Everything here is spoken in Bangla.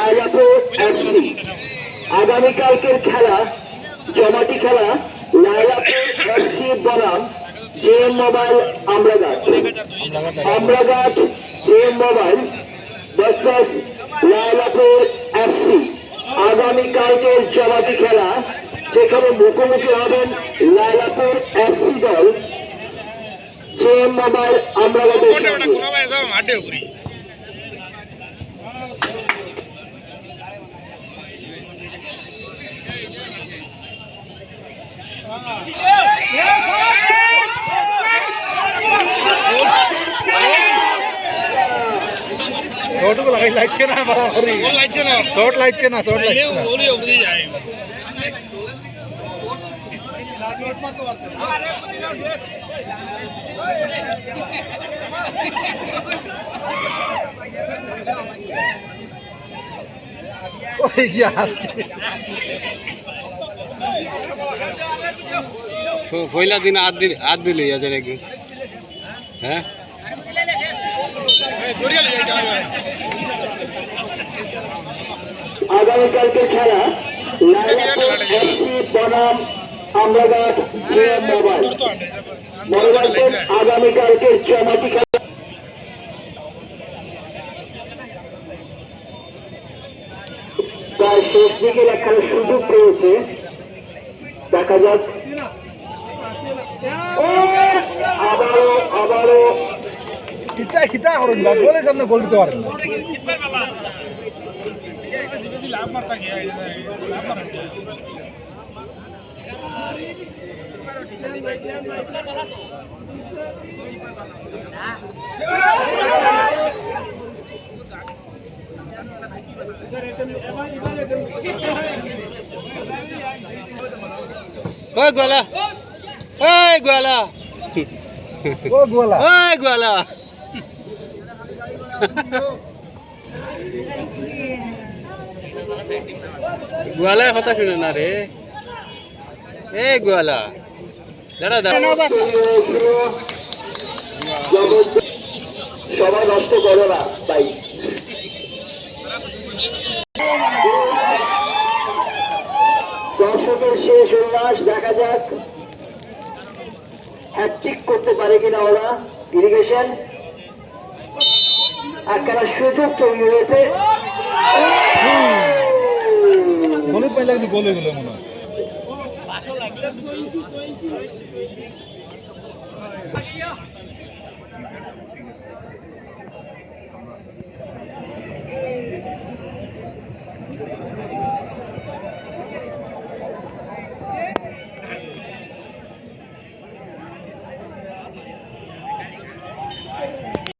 লায়লাপুর এফসি আগামীকালকের খেলা, জমাটি খেলা লায়লাপুর এফসি বনাম J Mobile Amraghat. Amraghat J Mobile versus Laylapur FC আগামীকালকের জমাটি খেলা, যেখানে মুখোমুখি হবেন লায়লাপুর এফসি দল, জে মোবাইল আমরাঘাটের চোটগুলো লাগছে না বাড়াবাড়ি লাগছে না। চোট লাগছে না চোট লাগছে না। বলি বুঝে যায়। ওই গিয়া পয়লা দিন আট দিন আট দিলে আছে নাকি? হ্যাঁ? আগামীকালকের খেলা বনাম আমরাঘাট মোবাইল মনে রাখবেন আগামীকালকের জমাটি খেলা। প্রায় শেষ দিকের একখানে সুযোগ পেয়েছে। দেখা যাক। আবারও আবারও। কিতা কিতা করুন গোলের সামনে গোল দিতে পারেন না। যদি লাভ মারতা গিয়া লাভ মারা ওই গোলা ওই গোলা ও গোলা ওই গোলা গোয়ালায় কথা শুনে না রে। এই গোয়ালা। দাঁড়া দাঁড়া। তৈরি হয়েছিল জগৎ সবাই নষ্ট করো না তাই দর্শকের শেষ উল্লাস, দেখা যাক হ্যাট্রিক করতে পারে কিনা ওরা। ইরিগেশন একখানা সুযোগ তৈরি হয়েছে। পাইলে গোল গেল মনে হয়।